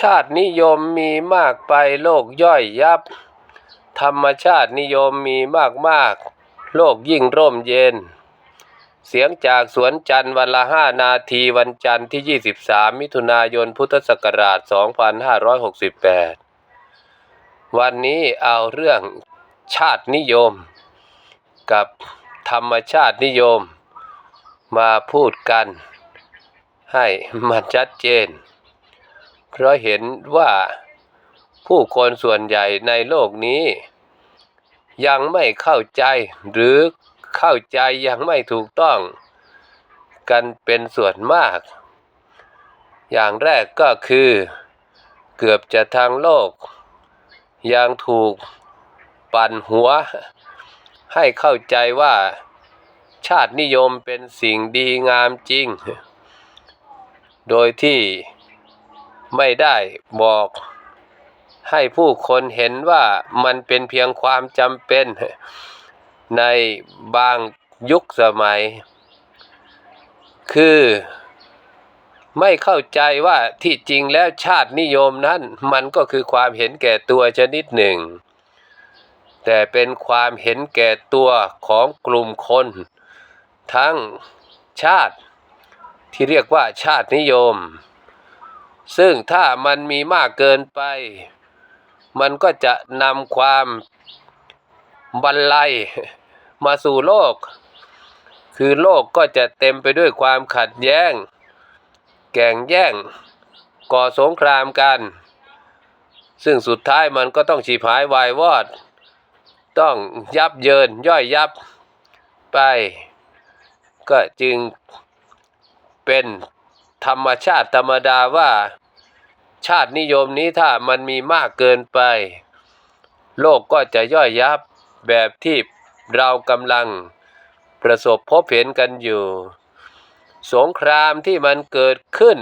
ชาตินิยมมีมากไปโลกย่อยยับ ธรรมชาตินิยมมีมากมากโลกยิ่งร่มเย็น เสียงจากสวนจันทร์วันละห้านาทีวันจันทร์ที่ 23 มิถุนายนพุทธศักราช 2568 วันนี้เอาเรื่องชาตินิยม กับธรรมชาตินิยม มาพูดกัน ให้มันชัดเจน เพราะเห็นว่าผู้คนส่วนใหญ่ในโลกนี้ ยังไม่เข้าใจหรือเข้าใจยังไม่ถูกต้อง กันเป็นส่วนมาก อย่างแรกก็คือ เกือบจะทางโลก ยังถูกปั่นหัว ให้เข้าใจว่า ชาตินิยมเป็นสิ่งดีงามจริง โดยที่ ไม่ได้บอก ให้ผู้คนเห็นว่ามันเป็นเพียงความจำเป็นในบางยุคสมัย คือไม่เข้าใจว่าที่จริงแล้วชาตินิยมนั้น มันก็คือความเห็นแก่ตัวชนิดหนึ่ง แต่เป็นความเห็นแก่ตัวของกลุ่มคน ทั้งชาติที่เรียกว่าชาตินิยม ซึ่งถ้ามันมีมากเกินไป มันก็จะนำความบันไลมาสู่โลก คือโลกก็จะเต็มไปด้วยความขัดแย้ง แก่งแย่ง ก่อสงครามกัน ซึ่งสุดท้ายมันก็ต้องฉีบหายวายวอด ต้องยับเยินย่อยยับไป ก็จึงเป็น ธรรมชาติธรรมดาว่า ชาตินิยมนี้ถ้ามันมีมากเกินไป โลกก็จะย่อยยับแบบที่เรากำลังประสบพบเห็นกันอยู่ สงครามที่มันเกิดขึ้น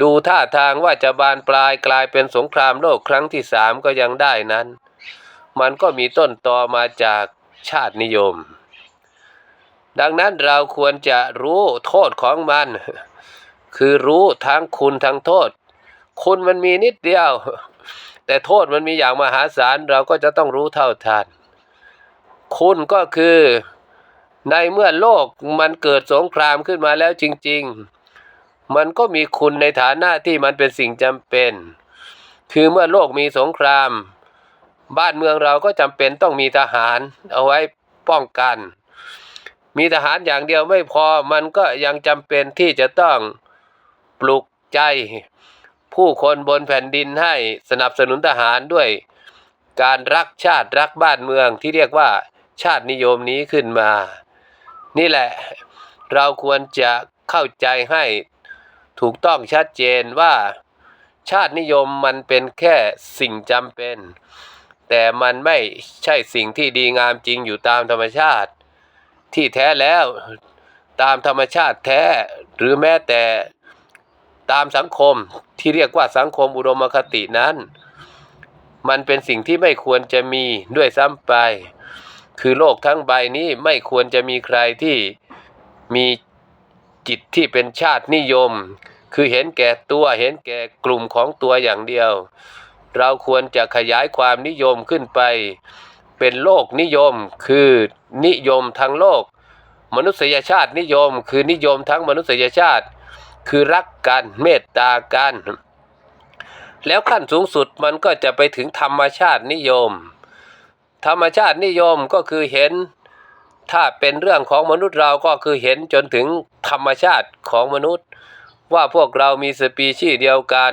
ดูท่าทางว่าจะบานปลายกลายเป็นสงครามโลกครั้งที่สามก็ยังได้นั้น มันก็มีต้นตอมาจากชาตินิยม ดังนั้นเราควรจะรู้โทษของมัน คือรู้ทั้งคุณทั้งโทษ คุณมันมีนิดเดียว แต่โทษมันมีอย่างมหาศาลเราก็จะต้องรู้เท่าทัน คุณก็คือในเมื่อโลกมันเกิดสงครามขึ้นมาแล้วจริง ๆ มันก็มีคุณในฐานะที่มันเป็นสิ่งจำเป็น คือเมื่อโลกมีสงคราม บ้านเมืองเราก็จำเป็นต้องมีทหารเอาไว้ป้องกัน มีทหารอย่างเดียวไม่พอมันก็ยังจำเป็นที่จะต้องปลุกใจ ผู้คนบนแผ่นดินให้สนับสนุนทหารด้วย การรักชาติรักบ้านเมืองที่เรียกว่า ชาตินิยมนี้ขึ้นมา นี่แหละ เราควรจะเข้าใจให้ถูกต้องชัดเจนว่า ชาตินิยมมันเป็นแค่สิ่งจำเป็น แต่มันไม่ใช่สิ่งที่ดีงามจริงอยู่ตามธรรมชาติ ที่แท้แล้ว ตามธรรมชาติแท้หรือแม้แต่ตามสังคมที่เรียกว่าสังคมอุดมคตินั้น มันเป็นสิ่งที่ไม่ควรจะมีด้วยซ้ำไป คือโลกทั้งใบนี้ไม่ควรจะมีใครที่มีจิตที่เป็นชาตินิยม คือเห็นแก่ตัวเห็นแก่กลุ่มของตัวอย่างเดียว เราควรจะขยายความนิยมขึ้นไป เป็นโลกนิยม คือนิยมทั้งโลก มนุษยชาตินิยม คือนิยมทั้งมนุษยชาติ คือรักกันเมตตากัน แล้วขั้นสูงสุดมันก็จะไปถึงธรรมชาตินิยม ธรรมชาตินิยมก็คือเห็น ถ้าเป็นเรื่องของมนุษย์เราก็คือเห็นจนถึงธรรมชาติของมนุษย์ ว่าพวกเรามีสปีชีส์เดียวกัน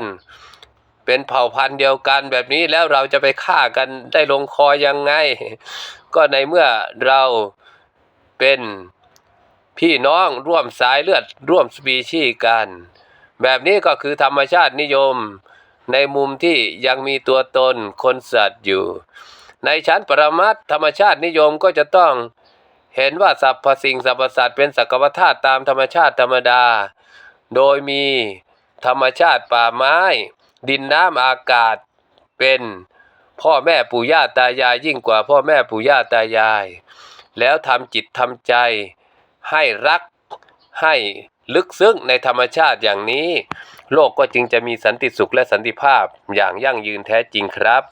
เป็นเผ่าพันธุ์เดียวกันแบบนี้แล้วเราจะไปฆ่ากันได้ลงคอยังไง ก็ในเมื่อเราเป็นพี่น้องร่วมสายเลือดร่วมสปีชีส์กัน แบบนี้ก็คือธรรมชาตินิยมในมุมที่ยังมีตัวตนคนสัตว์อยู่ ในชั้นปรมัตธรรมชาตินิยมก็จะต้องเห็นว่าสรรพสิ่งสรรพสัตว์เป็นสักวธาตุตามธรรมชาติธรรมดา โดยมีธรรมชาติป่าไม้ ดินน้ำอากาศเป็นพ่อแม่ปู่ย่าตายายยิ่งกว่าพ่อแม่ปู่ย่าตายาย แล้วทำจิตทำใจ ให้รักให้ลึกซึ้งในธรรมชาติอย่างนี้ โลกก็จึงจะมีสันติสุขและสันติภาพอย่างยั่งยืนแท้จริงครับ